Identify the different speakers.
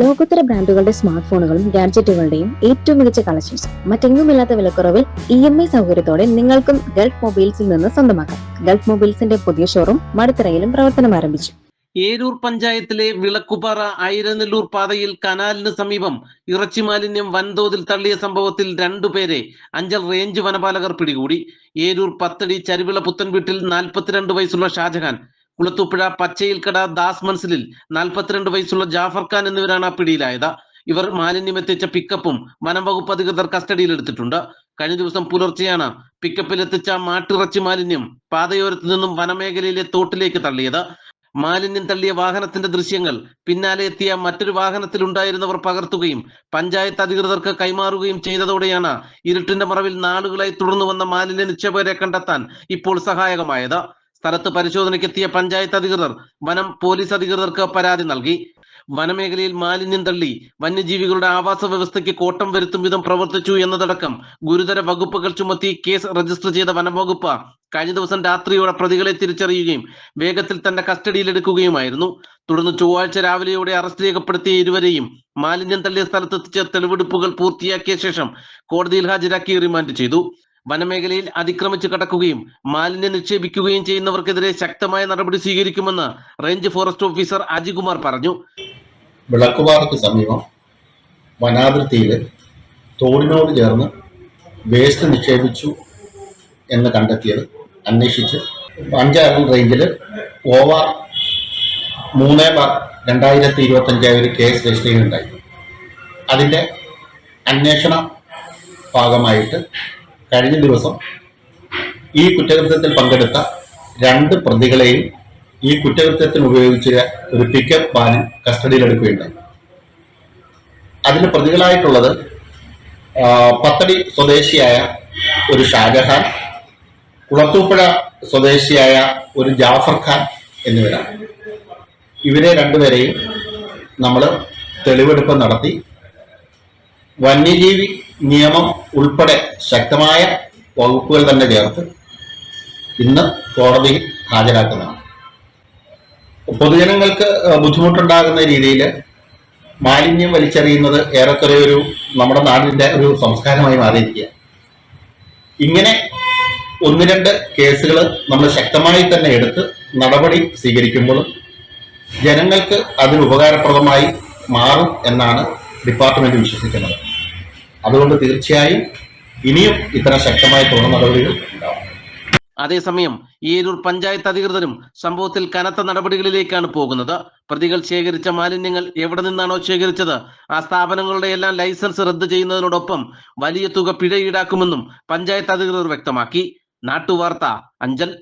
Speaker 1: ലോകോത്തര ബ്രാൻഡുകളുടെ സ്മാർട്ട് ഫോണുകളും ഗാഡ്ജറ്റുകളുടെയും ഏറ്റവും മികച്ച കളക്ഷൻസ് മറ്റെങ്ങുമില്ലാത്ത വിലക്കുറവിൽ ഇ എം ഐ സൗകര്യത്തോടെ നിങ്ങൾക്കും ഗൾഫ് മൊബൈൽസിൽ നിന്ന് സ്വന്തമാക്കാം. ഗൾഫ് മൊബൈൽസിന്റെ പുതിയ ഷോറൂം മടുത്തറയിലും പ്രവർത്തനം ആരംഭിച്ചു.
Speaker 2: ഏരൂർ പഞ്ചായത്തിലെ വിളക്കുപാറ ഐരനെല്ലൂർ പാതയിൽ കനാലിന് സമീപം ഇറച്ചി മാലിന്യം വൻതോതിൽ തള്ളിയ സംഭവത്തിൽ രണ്ടുപേരെ അഞ്ചൽ റേഞ്ച് വനപാലകർ പിടികൂടി. ഏരൂർ പത്തടി ചരുവിള പുത്തൻവീട്ടിൽ നാൽപ്പത്തിരണ്ട് വയസ്സുള്ള ഷാജഹാൻ കുളത്തൂപ്പുഴ പച്ചയിൽക്കട ദാസ് മൻസിലിൽ നാൽപ്പത്തിരണ്ട് വയസ്സുള്ള ജാഫർ ഖാൻ എന്നിവരാണ് പിടിയിലായത്. ഇവർ മാലിന്യം എത്തിച്ച പിക്കപ്പും വനം വകുപ്പ് അധികൃതർ കസ്റ്റഡിയിലെടുത്തിട്ടുണ്ട്. കഴിഞ്ഞ ദിവസം പുലർച്ചെയാണ് പിക്കപ്പിൽ എത്തിച്ച മാട്ടിറച്ചി മാലിന്യം പാതയോരത്തു നിന്നും വനമേഖലയിലെ തോട്ടിലേക്ക് തള്ളിയത്. മാലിന്യം തള്ളിയ വാഹനത്തിന്റെ ദൃശ്യങ്ങൾ പിന്നാലെ എത്തിയ മറ്റൊരു വാഹനത്തിൽ ഉണ്ടായിരുന്നവർ പകർത്തുകയും പഞ്ചായത്ത് അധികൃതർക്ക് കൈമാറുകയും ചെയ്തതോടെയാണ് ഇരുട്ടിന്റെ മറവിൽ നാളുകളായി തുടർന്നു വന്ന മാലിന്യ നിക്ഷേപകരെ കണ്ടെത്താൻ ഇപ്പോൾ സഹായകമായത്. സ്ഥലത്ത് പരിശോധനയ്ക്കെത്തിയ പഞ്ചായത്ത് അധികൃതർ വനം പോലീസ് അധികൃതർക്ക് പരാതി നൽകി. വനമേഖലയിൽ മാലിന്യം തള്ളി. വന്യജീവികളുടെ ആവാസ വ്യവസ്ഥയ്ക്ക് കോട്ടം വരുത്തും വിധം പ്രവർത്തിച്ചു എന്നതടക്കം ഗുരുതര വകുപ്പുകൾ ചുമത്തി കേസ് രജിസ്റ്റർ ചെയ്ത വനംവകുപ്പ് കഴിഞ്ഞ ദിവസം രാത്രിയോടെ പ്രതികളെ തിരിച്ചറിയുകയും വേഗത്തിൽ തന്നെ കസ്റ്റഡിയിലെടുക്കുകയുമായിരുന്നു തുടർന്ന് ചൊവ്വാഴ്ച രാവിലെയോടെ അറസ്റ്റ് രേഖപ്പെടുത്തിയ ഇരുവരെയും മാലിന്യം തള്ളിയ സ്ഥലത്തെത്തിച്ച തെളിവെടുപ്പുകൾ പൂർത്തിയാക്കിയ ശേഷം കോടതിയിൽ ഹാജരാക്കി റിമാൻഡ് ചെയ്തു. വനമേഖലയിൽ അതിക്രമിച്ച് കടക്കുകയും മാലിന്യം നിക്ഷേപിക്കുകയും ചെയ്യുന്നവർക്കെതിരെ ശക്തമായ നടപടി സ്വീകരിക്കുമെന്ന് റേഞ്ച് ഫോറസ്റ്റ് ഓഫീസർ അജികുമാർ പറഞ്ഞു.
Speaker 3: വിളക്കുപാറക്ക് സമീപം വനാതിർത്തിയിൽ തോടിനോട് ചേർന്ന് വേസ്റ്റ് നിക്ഷേപിച്ചു എന്ന് കണ്ടെത്തിയത് അന്വേഷിച്ച് പഞ്ചായത്ത് റേഞ്ചിൽ ഓവ മൂന്ന് ബാർ രണ്ടായിരത്തി ഇരുപത്തഞ്ചായ ഒരു കേസ് രജിസ്റ്റർ ചെയ്യുന്നുണ്ടായി അതിന്റെ അന്വേഷണ ഭാഗമായിട്ട് കഴിഞ്ഞ ദിവസം ഈ കുറ്റകൃത്യത്തിൽ പങ്കെടുത്ത രണ്ട് പ്രതികളെയും ഈ കുറ്റകൃത്യത്തിന് ഉപയോഗിച്ച ഒരു പിക്കപ്പ് വാനിൽ കസ്റ്റഡിയിലെടുക്കുകയുണ്ടായി. അതിന് പ്രതികളായിട്ടുള്ളത് പത്തടി സ്വദേശിയായ ഒരു ഷാജഹാൻ കുളത്തൂപ്പുഴ സ്വദേശിയായ ഒരു ജാഫർ ഖാൻ എന്നിവരാണ്. ഇവരെ രണ്ടുപേരെയും നമ്മൾ തെളിവെടുപ്പ് നടത്തി വന്യജീവി നിയമം ഉൾപ്പെടെ ശക്തമായ വകുപ്പുകൾ തന്നെ ചേർത്ത് ഇന്ന് കോടതിയിൽ ഹാജരാക്കുന്നതാണ്. പൊതുജനങ്ങൾക്ക് ബുദ്ധിമുട്ടുണ്ടാകുന്ന രീതിയിൽ മാലിന്യം വലിച്ചെറിയുന്നത് ഏറെക്കുറെ ഒരു നമ്മുടെ നാടിന്റെ ഒരു സംസ്കാരമായി മാറിയിരിക്കുക ഇങ്ങനെ ഒന്ന് രണ്ട് കേസുകൾ നമ്മൾ ശക്തമായി തന്നെ എടുത്ത് നടപടി സ്വീകരിക്കുമ്പോഴും ജനങ്ങൾക്ക് അതിന് ഉപകാരപ്രദമായി മാറും എന്നാണ് ഡിപ്പാർട്ട്മെന്റ് വിശ്വസിക്കുന്നത്. അതുകൊണ്ട് തീർച്ചയായും ഇനിയും ഇത്തരം ശക്തമായ തുടർ നടപടികൾ
Speaker 2: അതേസമയം ഏരൂർ പഞ്ചായത്ത് അധികൃതരും സംഭവത്തിൽ കനത്ത നടപടികളിലേക്കാണ് പോകുന്നത്. പ്രതികൾ ശേഖരിച്ച മാലിന്യങ്ങൾ എവിടെ നിന്നാണോ ശേഖരിച്ചത്? ആ സ്ഥാപനങ്ങളുടെ എല്ലാം ലൈസൻസ് റദ്ദ് ചെയ്യുന്നതിനോടൊപ്പം വലിയ തുക പിഴ ഈടാക്കുമെന്നും പഞ്ചായത്ത് അധികൃതർ വ്യക്തമാക്കി. നാട്ടുവാർത്ത അഞ്ചൽ.